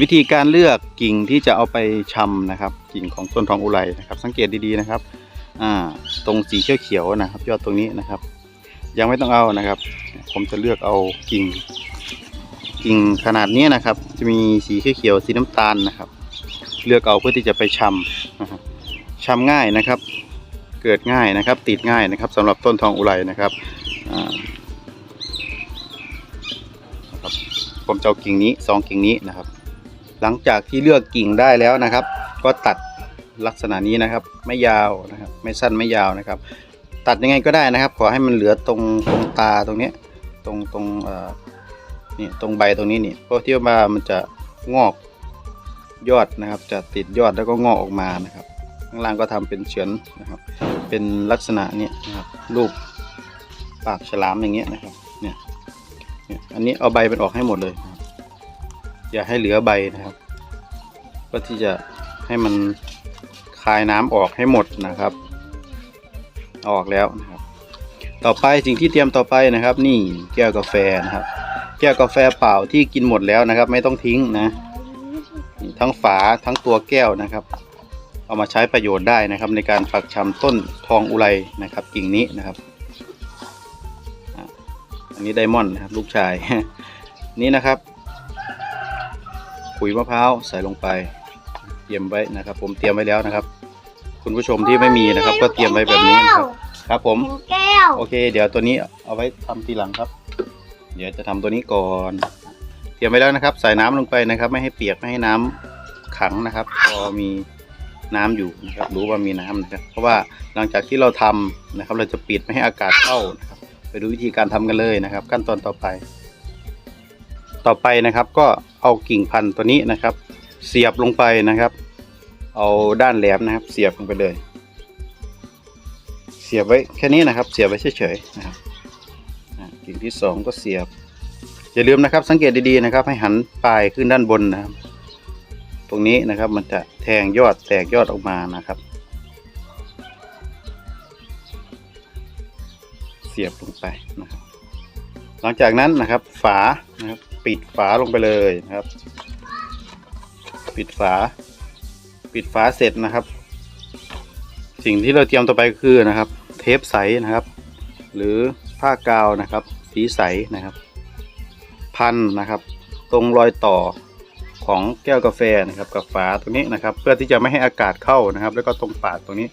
วิธีการเลือกกิ่งที่จะเอาไปชำนะครับ กิ่งของต้นทองอุไรนะครับ สังเกตดีๆนะครับอ่าตรงสีเขียวๆนะครับ ยอดตรงนี้นะครับ ยังไม่ต้องเอานะครับ ผมจะเลือกเอากิ่ง กิ่งขนาดนี้นะครับ จะมีสีเขียวๆสีน้ำตาลนะครับ เลือกเอาเพื่อที่จะไปชำนะครับชำง่ายนะครับ เกิดง่ายนะครับ ติดง่ายนะครับสำหรับต้นทองอุไรนะครับอ่าผมจะเอากิ่งนี้สองกิ่งนี้นะครับ หลังจากที่เลือกกิ่งได้แล้วนะครับ ก็ตัดลักษณะนี้นะครับไม่ยาวนะครับ ไม่สั้นไม่ยาวนะครับ ตัดยังไงก็ได้นะครับ ขอให้มันเหลือตรงตรงตาตรงนี้ตรงตรงเอ่อนี่ตรงใบตรงนี้นี่เพราะที่ว่ามันจะงอกยอดนะครับ จะติดยอดแล้วก็งอกออกมานะครับ ข้างล่างก็ทำเป็นเฉือนนะครับ เป็นลักษณะนี้นะครับรูปปากฉลามอย่างเงี้ยนะครับเนี่ยเนี่ยอันนี้เอาใบมันออกให้หมดเลย อย่าให้เหลือใบนะครับ พื่อที่จะให้มันคายน้ำออกให้หมดนะครับ ออกแล้วนะครับ ต่อไปสิ่งที่เตรียมต่อไปนะครับ นี่แก้วกาแฟนะครับ แก้วกาแฟเปล่าที่กินหมดแล้วนะครับ ไม่ต้องทิ้งนะ ทั้งฝาทั้งตัวแก้วนะครับ เอามาใช้ประโยชน์ได้นะครับ ในการปักชำต้นทองอุไรนะครับกิ่งนี้นะครับ อันนี้ไดมอนด์นะครับ ลูกชาย นี่นะครับขุยมะพร้าวใส่ลงไป รียมไว้นะครับ ผมเตรียมไว้แล้วนะครับ คุณผู้ชมที่ไม่มีนะครับ ก็เตรียมไว้แบบนี้นะครับครับผมแก้วโอเค เดี๋ยวตัวนี้เอาไว้ทำทีหลังครับ เดี๋ยวจะทำตัวนี้ก่อน เตรียมไว้แล้วนะครับ ใส่น้ำลงไปนะครับ ไม่ให้เปียกไม่ให้น้ำขังนะครับ พอมีน้ำอยู่นะครับ รู้ว่ามีน้ำนะครับ เพราะว่าหลังจากที่เราทำนะครับ เราจะปิดไม่ให้อากาศเข้านะครับ ไปดูวิธีการทำกันเลยนะครับ ขั้นตอนต่อไป ต่อไปนะครับ ก็เอากิ่งพันธุ์ตัวนี้นะครับ เสียบลงไปนะครับ เอาด้านแหลมนะครับ เสียบลงไปเลย เสียบไว้แค่นี้นะครับ เสียบไว้เฉยๆนะครับอ่ากิ่งที่สองก็เสียบ อย่าลืมนะครับ สังเกตดีๆนะครับ ให้หันปลายขึ้นด้านบนนะครับ ตรงนี้นะครับมันจะแทงยอดแตกยอดออกมานะครับ เสียบลงไปนะครับ หลังจากนั้นนะครับ ฝานะครับ ปิดฝาลงไปเลยนะครับ ปิดฝา ปิดฝาเสร็จนะครับ สิ่งที่เราเตรียมต่อไปก็คือนะครับ เทปใสนะครับ หรือผ้ากาวนะครับ สีใสนะครับ พันนะครับ ตรงรอยต่อของแก้วกาแฟนะครับกับฝาตรงนี้นะครับ เพื่อที่จะไม่ให้อากาศเข้านะครับ แล้วก็ตรงปากตรงนี้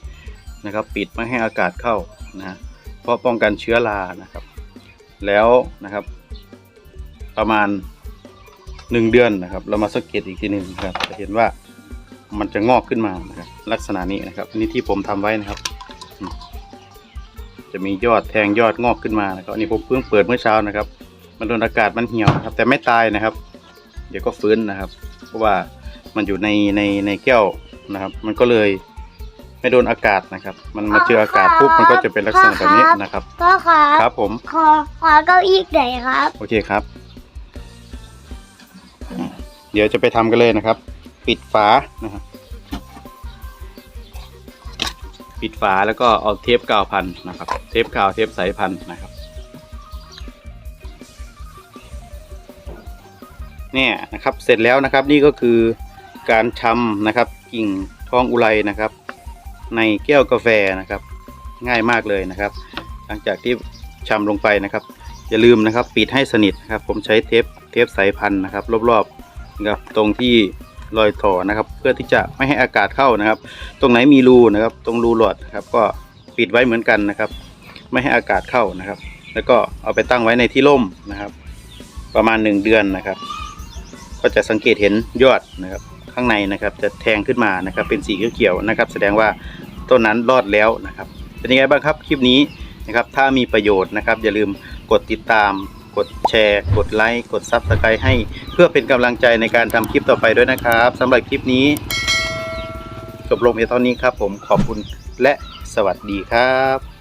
นะครับ ปิดไม่ให้อากาศเข้านะเพราะป้องกันเชื้อรานะครับ แล้วนะครับ ประมาณหนึ่งเดือนนะครับ เรามาสังเกตอีกทีหนึ่งครับจะเห็นว่า มันจะงอกขึ้นมานะครับลักษณะนี้นะครับอันนี้ที่ผมทำไว้นะครับอืมจะมียอดแทงยอดงอกขึ้นมานะครับอันนี้ผมเพิ่งเปิดเมื่อเช้านะครับ มันโดนอากาศมันเหี่ยวนะครับ แต่ไม่ตายนะครับ เดี๋ยวก็ฟื้นนะครับ เพราะว่ามันอยู่ในในในแก้วนะครับ มันก็เลยไม่โดนอากาศนะครับ มันมาเจออากาศปุ๊บมันก็จะเป็นลักษณะแบบนี้นะครับพ่อครับครับผมขอขอเก้าอี้หน่อยครับ โอเคครับ เดี๋ยวจะไปทำกันเลยนะครับ ปิดฝานะครับปิดฝาแล้วก็เอาเทปกาวพันนะครับ เทปกาวเทปสายพันนะครับเนี่ยนะครับเสร็จแล้วนะครับนี่ก็คือการชำนะครับกิ่งทองอุไรนะครับ ในแก้วกาแฟนะครับ ง่ายมากเลยนะครับ หลังจากที่ชำลงไปนะครับ อย่าลืมนะครับปิดให้สนิทนะครับ ผมใช้เทปเทปสายพันนะครับ รอบๆนะครับตรงที่ รอยต่อนะครับ เพื่อที่จะไม่ให้อากาศเข้านะครับ ตรงไหนมีรูนะครับ ตรงรูหลอดนะครับ ก็ปิดไว้เหมือนกันนะครับ ไม่ให้อากาศเข้านะครับ แล้วก็เอาไปตั้งไว้ในที่ร่มนะครับ ประมาณหนึ่งเดือนนะครับ ก็จะสังเกตเห็นยอดนะครับ ข้างในนะครับจะแทงขึ้นมานะครับ เป็นสีเขียวๆนะครับ แสดงว่าต้นนั้นรอดแล้วนะครับ เป็นยังไงบ้างครับคลิปนี้นะครับ ถ้ามีประโยชน์นะครับ อย่าลืมกดติดตาม กดแชร์ กดไลค์กดซับสไครต์ให้ เพื่อเป็นกำลังใจในการทำคลิปต่อไปด้วยนะครับสำหรับคลิปนี้ จบลงเพียงเท่านี้ครับผมขอบคุณและสวัสดีครับ